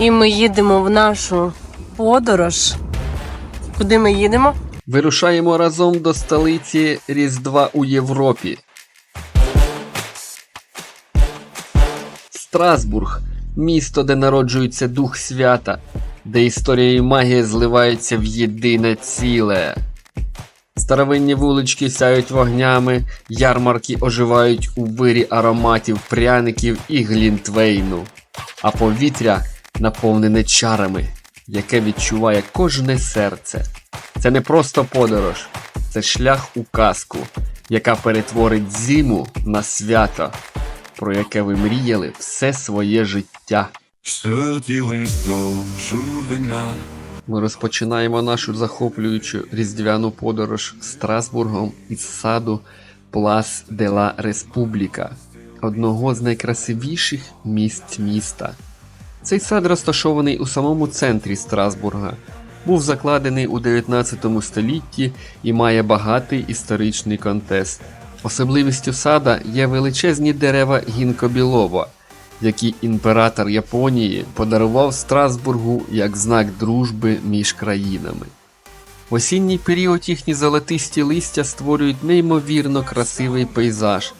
І ми їдемо в нашу подорож. Куди ми їдемо? Вирушаємо разом до столиці Різдва у Європі. Страсбург місто, де народжується дух свята, де історія і магія зливаються в єдине ціле. Старовинні вулички сяють вогнями, ярмарки оживають у вирі ароматів пряників і глінтвейну, а повітря наповнене чарами, яке відчуває кожне серце. Це не просто подорож, це шлях у казку, яка перетворить зиму на свято, про яке ви мріяли все своє життя. Ми розпочинаємо нашу захоплюючу різдвяну подорож Страсбургом із саду Плас де ла Республіка, одного з найкрасивіших місць міста. Цей сад розташований у самому центрі Страсбурга, був закладений у 19 столітті і має багатий історичний контекст. Особливістю сада є величезні дерева гінкобілова, які імператор Японії подарував Страсбургу як знак дружби між країнами. В осінній період їхні золотисті листя створюють неймовірно красивий пейзаж,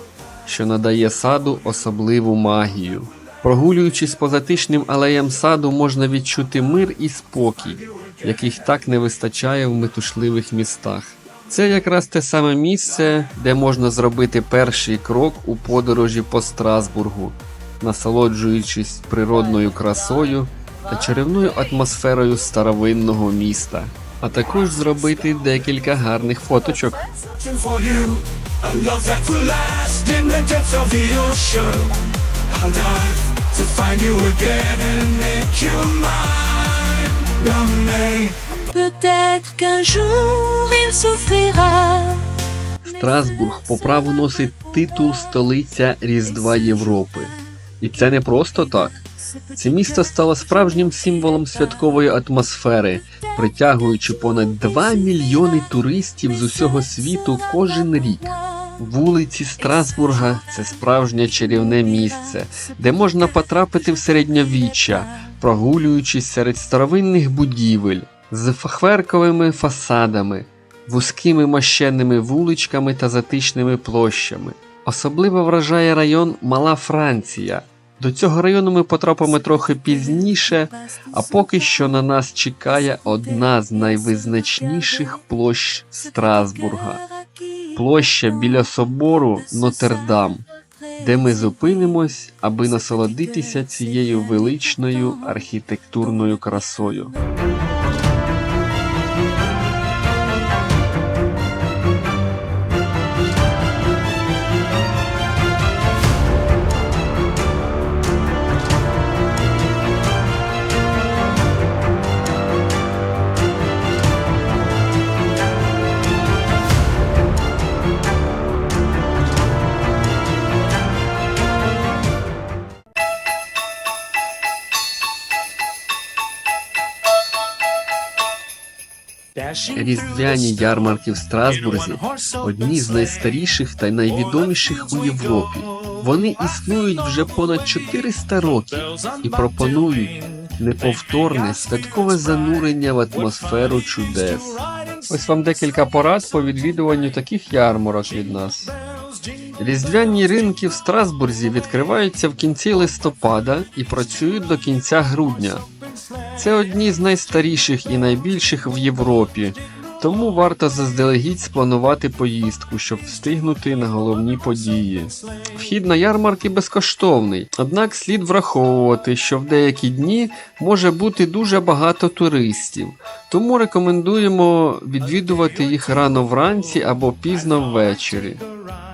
що надає саду особливу магію. Прогулюючись по затишним алеям саду, можна відчути мир і спокій, яких так не вистачає в метушливих містах. Це якраз те саме місце, де можна зробити перший крок у подорожі по Страсбургу, насолоджуючись природною красою та чарівною атмосферою старовинного міста, а також зробити декілька гарних фоточок. A love that will last in the depths of the ocean. I'll dive to find you again and make you mine. Young May. Peut-être qu'un jour il souffrira. Страсбург по праву носить титул столиця Різдва Європи. І це не просто так. Це місто стало справжнім символом святкової атмосфери, притягуючи понад 2 мільйони туристів з усього світу кожен рік. Вулиці Страсбурга це справжнє чарівне місце, де можна потрапити в середньовіччя, прогулюючись серед старовинних будівель з фахверковими фасадами, вузькими мощенними вуличками та затишними площами. Особливо вражає район Мала Франція. До цього району ми потрапимо трохи пізніше, а поки що на нас чекає одна з найвизначніших площ Страсбурга площа біля собору Нотр-Дам, де ми зупинимось, аби насолодитися цією величною архітектурною красою. Різдвяні ярмарки в Страсбурзі одні з найстаріших та найвідоміших у Європі. Вони існують вже понад 400 років і пропонують неповторне святкове занурення в атмосферу чудес. Ось вам декілька порад по відвідуванню таких ярмарок від нас. Різдвяні ринки в Страсбурзі відкриваються в кінці листопада і працюють до кінця грудня. Це одні з найстаріших і найбільших в Європі, тому варто заздалегідь спланувати поїздку, щоб встигнути на головні події. Вхід на ярмарки безкоштовний, однак слід враховувати, що в деякі дні може бути дуже багато туристів, тому рекомендуємо відвідувати їх рано вранці або пізно ввечері.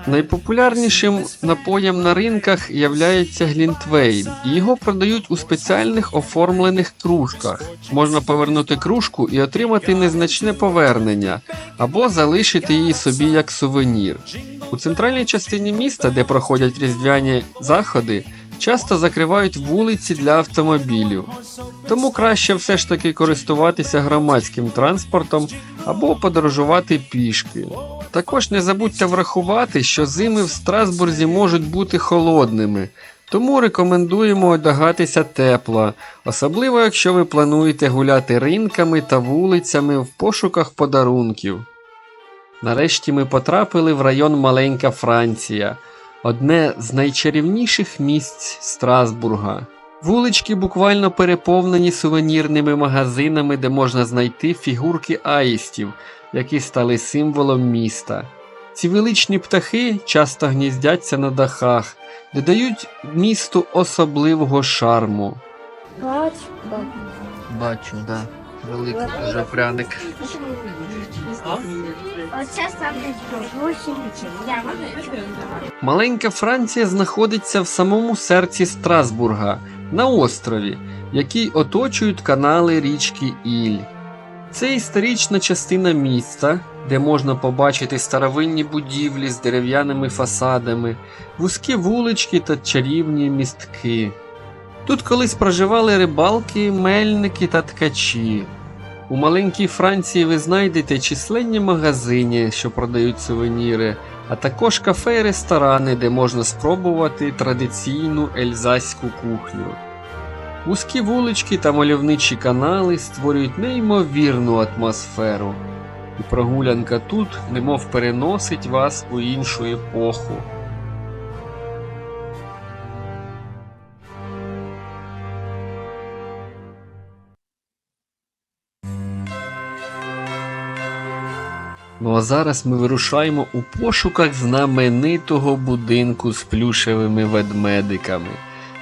Найпопулярнішим напоєм на ринках являється глінтвейн, його продають у спеціальних оформлених кружках. Можна повернути кружку і отримати незначне повернення, або залишити її собі як сувенір. У центральній частині міста, де проходять різдвяні заходи, часто закривають вулиці для автомобілів. Тому краще все ж таки користуватися громадським транспортом або подорожувати пішки. Також не забудьте врахувати, що зими в Страсбурзі можуть бути холодними, Тому рекомендуємо одягатися тепло, особливо якщо ви плануєте гуляти ринками та вулицями в пошуках подарунків. Нарешті ми потрапили в район Маленька Франція, одне з найчарівніших місць Страсбурга. Вулички буквально переповнені сувенірними магазинами, де можна знайти фігурки аїстів, які стали символом міста. Ці величні птахи часто гніздяться на дахах, додають місту особливого шарму. Бачу, да. Великий дуже пряник. Маленька Франція знаходиться в самому серці Страсбурга, на острові, який оточують канали річки Іль. Це історична частина міста, де можна побачити старовинні будівлі з дерев'яними фасадами, вузькі вулички та чарівні містки. Тут колись проживали рибалки, мельники та ткачі. У маленькій Франції ви знайдете численні магазини, що продають сувеніри, а також кафе і ресторани, де можна спробувати традиційну ельзаську кухню. Вузькі вулички та мальовничі канали створюють неймовірну атмосферу, і прогулянка тут немов переносить вас у іншу епоху. Ну а зараз ми вирушаємо у пошуках знаменитого будинку з плюшевими ведмедиками,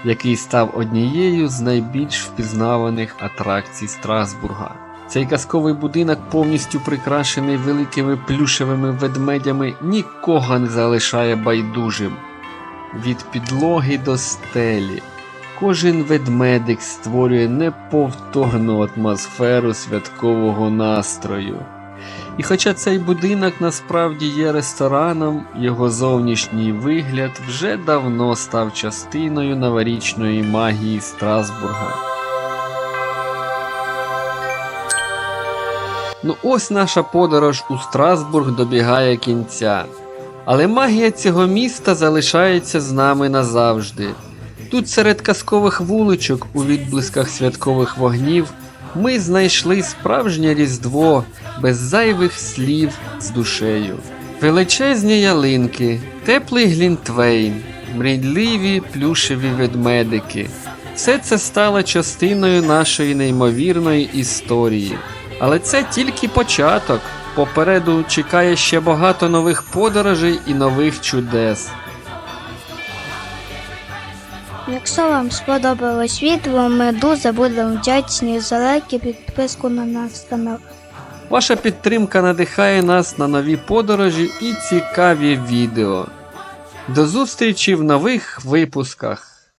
який став однією з найбільш впізнаваних атракцій Страсбурга. Цей казковий будинок, повністю прикрашений великими плюшевими ведмедями, нікого не залишає байдужим. Від підлоги до стелі. Кожен ведмедик створює неповторну атмосферу святкового настрою. І хоча цей будинок насправді є рестораном, його зовнішній вигляд вже давно став частиною новорічної магії Страсбурга. Ну ось наша подорож у Страсбург добігає кінця. Але магія цього міста залишається з нами назавжди. Тут серед казкових вуличок у відблисках святкових вогнів ми знайшли справжнє різдво без зайвих слів з душею. Величезні ялинки, теплий глінтвейн, мрійливі плюшеві ведмедики. Все це стало частиною нашої неймовірної історії. Але це тільки початок. Попереду чекає ще багато нових подорожей і нових чудес. Якщо вам сподобалось відео, ми дуже будемо вдячні за лайки, підписку на наш канал. Ваша підтримка надихає нас на нові подорожі і цікаві відео. До зустрічі в нових випусках.